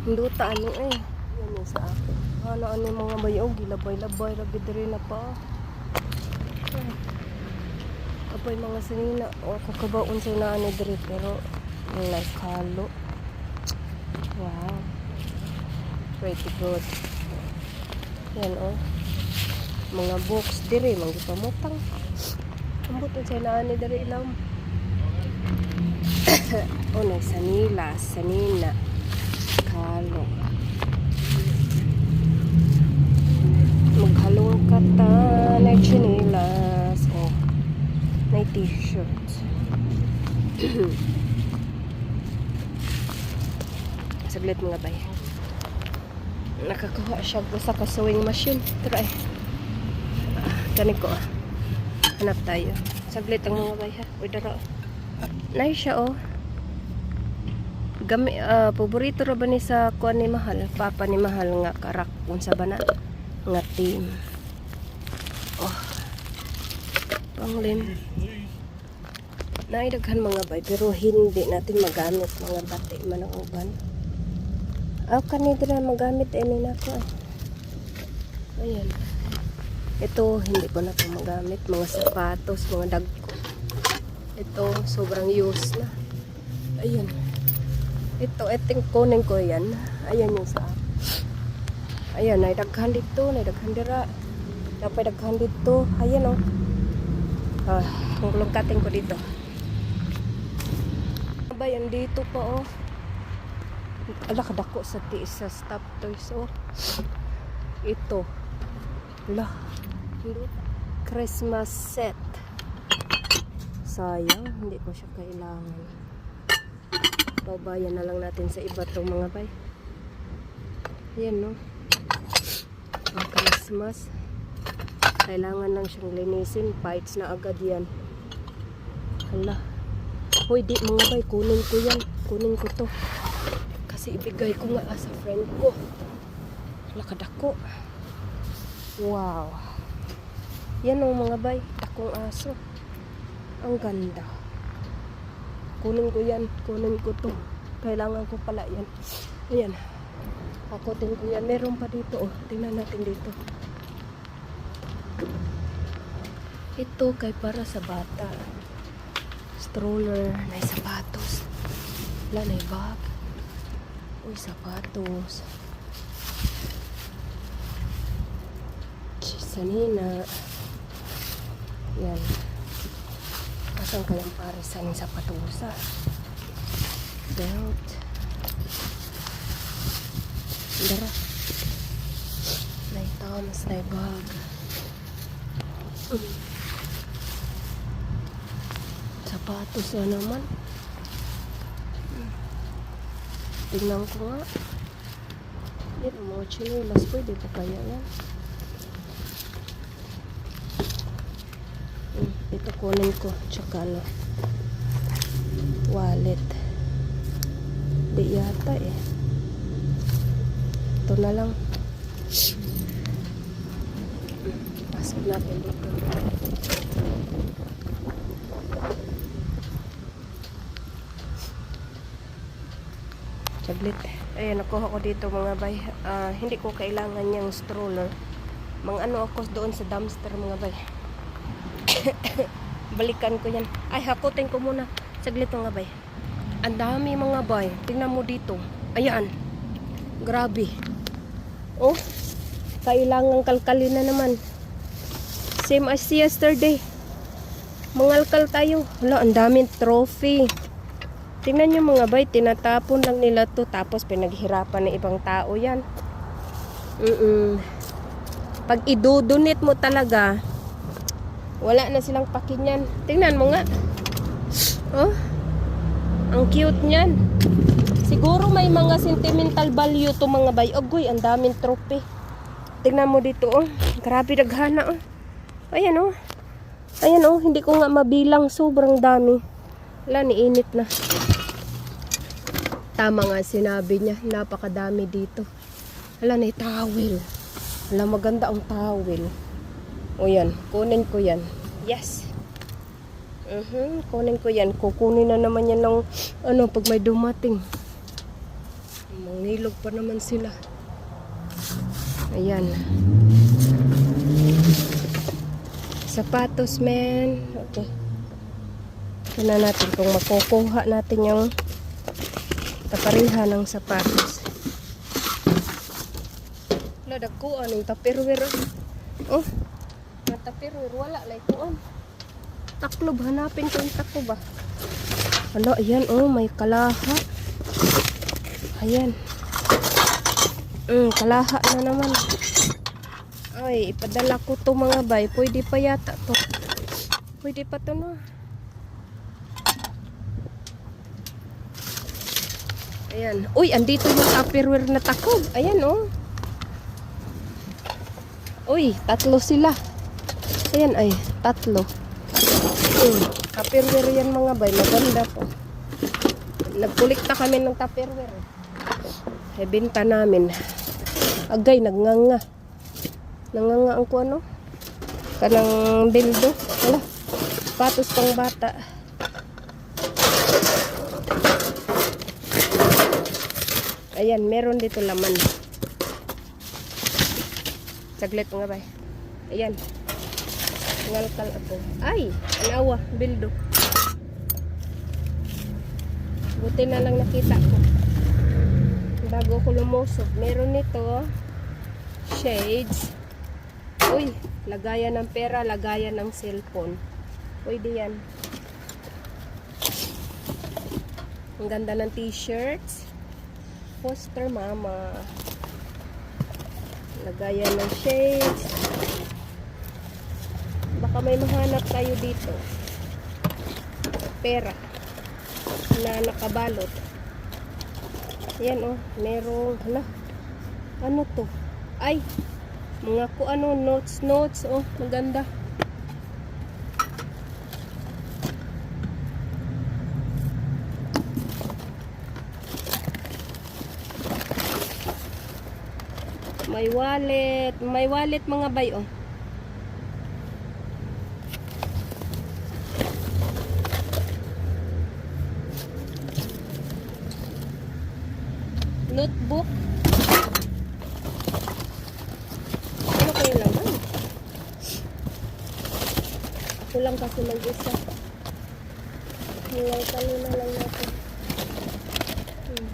Hinduta ano eh. Yan sa akin. Ano ano yung mga bayo, gilabay-labay, lagi diri na pa. Ay. Kapay mga sinina, o kakabaon sa inaano diri, pero nice halo. Wow. Pretty good. Yan oh. Mga books diri, mga pamutang. Ambutan sa inaano diri ilam. oh, nay sanila, sanina. Halo. Maghalong kata na chinilas. Oh. Na t-shirt. Saglit mga bay. Nakakuha siya sa kasawing machine. Try. Ah, Kani ko ah. Hanap tayo. Saglit ang mga bay ha. Uy, dara. Nice siya oh. Gami, ah, paborito ra ba ni sa kuan ni Mahal? Papa ni Mahal nga karak unsa ba na? Nga team. Oh. Panglim. Naidaghan mga bay pero hindi natin magamit mga bati man ang uban. Aw kani dira magamit ani nako. eh. Ayan. Ito hindi ko na to magamit mga sapatos, mga dagko. Ito sobrang use na. Ayan. Ito, eting kunin ko yan. Ayan yung sa Ayan, ay daghan dito, ay daghan dira. Dapat daghan dito. Ayan oh. Ah, ang lungkating ko dito. Ba yan dito pa oh. Ala kadako sa tiis sa stop toys oh. Ito. Ala. Christmas set. Sayang, hindi ko siya kailangan babayan na lang natin sa iba tong mga bay. Yan no. Ang Christmas. Kailangan lang siyang linisin. Bites na agad yan. Hala. Hoy, di mga bay. Kunin ko yan. Kunin ko to. Kasi ibigay ko nga sa friend ko. Lakadako. Wow. Yan o mga bay. Dakong aso. Ang ganda. Kunin ko yan. Kunin ko to. Kailangan ko pala yan. Ayan. Akutin ko yan. Meron pa dito. Oh. Tingnan natin dito. Ito kay para sa bata. Stroller. May sapatos. Wala na bag. Uy, sapatos. Sanina. Yan. Asan kayang ng sapatusa? Belt. Dara. May Thomas na bag. Sapatos na naman. Mm. Tingnan ko nga. Ang mga chinelas. Pwede pa kaya yan? Mm, Ito kunin ko. Tsaka ano. Wallet. Di yata eh. Ito na lang. Pasok natin dito. Saglit. Ayan, nakuha ko dito mga bay. Ah, hindi ko kailangan yung stroller. Mga ano ako doon sa dumpster mga bay. Balikan ko yan. Ay, hakutin ko muna. Saglit mga bay. Ang dami mga bay. Tingnan mo dito. Ayan. Grabe. Oh. Kailangan kalkalin na naman. Same as yesterday. Mangalkal tayo. Wala, ang daming trophy. Tingnan nyo mga bay, tinatapon lang nila to tapos pinaghirapan ng ibang tao yan. Mm Pag idudunit mo talaga, wala na silang pakinyan. Tingnan mo nga. Oh, ang cute niyan. Siguro may mga sentimental value to mga bay. Agoy, ang daming trophy. Tingnan mo dito oh. Grabe daghana oh. Ayan oh. Ayan oh, hindi ko nga mabilang. Sobrang dami. Wala, niinit na. Tama nga sinabi niya, napakadami dito. Wala na towel. Wala maganda ang towel. O yan, kunin ko yan. Yes. Mhm, kunin ko yan. Kukunin na naman yan ng ano pag may dumating. Mga Nangilog pa naman sila. Ayan. Sapatos, men. Okay. Tignan natin kung makukuha natin yung taparihan ng sapatos. Wala, dagkuan yung tapirwir. Oh, na tapirwir. Wala, like kuan. Taklob, hanapin ko yung taklob ba. Ano, ayan, oh, may kalaha. Ayan. Mm, kalaha na naman. Ay, ipadala ko to mga bay. Pwede pa yata to. Pwede pa to no. Ayan. Uy, andito yung Tupperware na takob. Ayan, oh. Uy, tatlo sila. Ayan, ay, tatlo. Mm, Tupperware yan mga bay. Maganda to. Nagkulikta kami ng Tupperware. Eh, binta namin. Agay, nagnganga. Nanganga ang ko ano? Kanang dildo. Wala. Patos pang bata. Ayan, meron dito laman. Saglit nga ba? Ayan. Ngalkal ako. Ay, anawa, bildo. Buti na lang nakita ko. Bago ko lumusog. Meron nito shades. Uy, lagayan ng pera, lagayan ng cellphone. Pwede yan. Ang ganda ng t-shirts. Poster mama. Lagayan ng shades. Baka may mahanap tayo dito. Pera. Na nakabalot. Yan oh, merong, hala, ano to? Ay, mga ko ano, notes, notes, oh, maganda. May wallet, may wallet mga bay, oh. Notebook. Ano kayo lang? Ay. Ako lang kasi mag-isa. Hingay kanina lang natin. Hmm.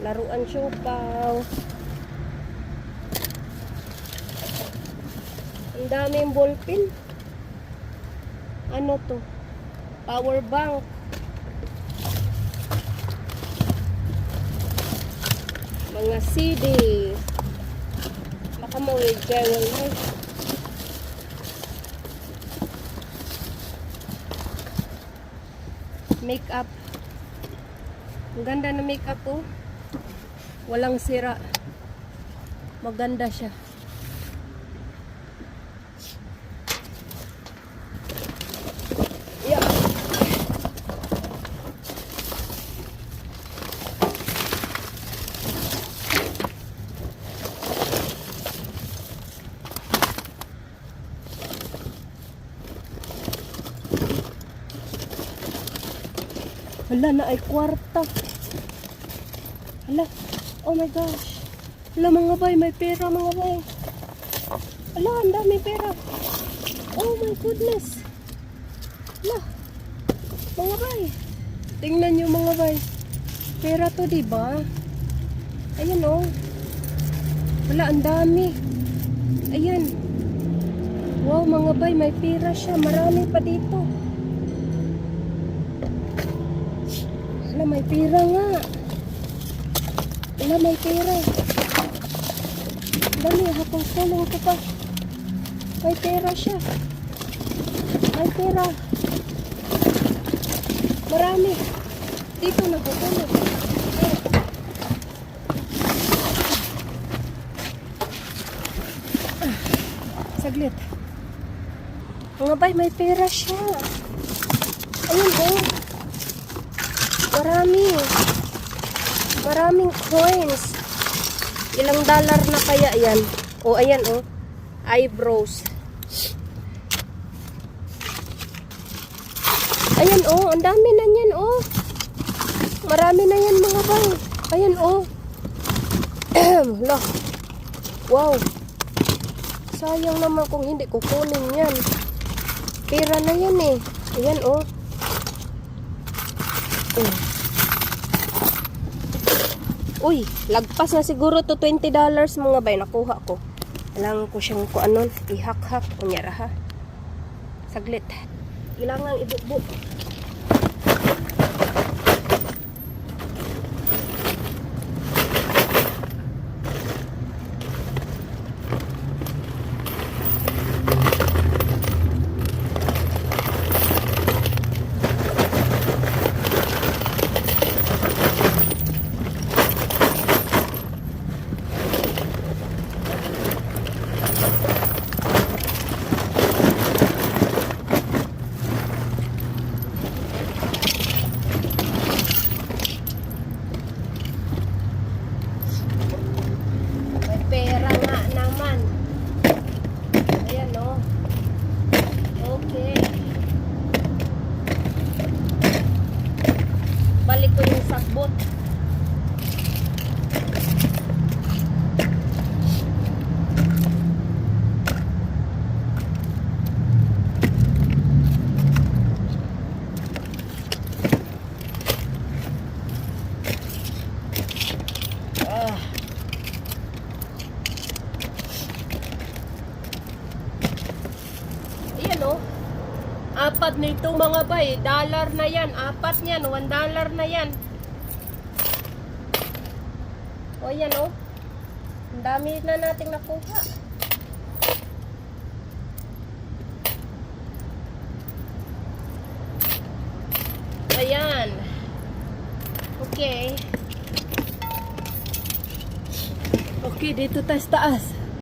Laruan siopaw. Ang daming ballpen. Ano to? Power bank. Mga CD. Baka mawag gawin mo. Makeup. Ang ganda na makeup po. Walang sira. Maganda siya. Hala na ay kwarta. Hala. Oh my gosh. Hala mga bay, may pera mga bay. Hala, ang dami pera. Oh my goodness. Hala. Mga bay. Tingnan nyo mga bay. Pera to, di ba? Ayan oh. Hala, ang dami. Ayan. Wow, mga bay, may pera siya. Marami pa dito. Wala, may pera nga. Wala, may pera. Dali, hapang tulong ko pa. May pera siya. May pera. Marami. Dito nagutulog. Ah, saglit. Mga bay, may pera siya. Ayun, oh. Marami. Maraming coins. Ilang dollar na kaya yan? O, ayan, oh. Eyebrows. Ayan, oh. Ang dami na yan, oh. Marami na yan, mga bay. Ayan, oh. Lah. Wow. Sayang naman kung hindi kukunin yan. Pera na yan eh. Ayan, oh. Oh. Uy, lagpas na siguro to $20 mga bay. Nakuha ko. Kailangan ko siyang kung anon, ihak-hak. Kunyara ha. Saglit. Kailangan ibukbuk. May pera nga naman. Ayan, no? Okay. Balik ko yung sakbot. Ah. Ayan o. Apat nito mga bay. Dollar na yan. Apat niyan. One dollar na yan. O ayan o. Ang dami na nating nakuha. Ayan. Okay. Okay, dito tayo sa taas.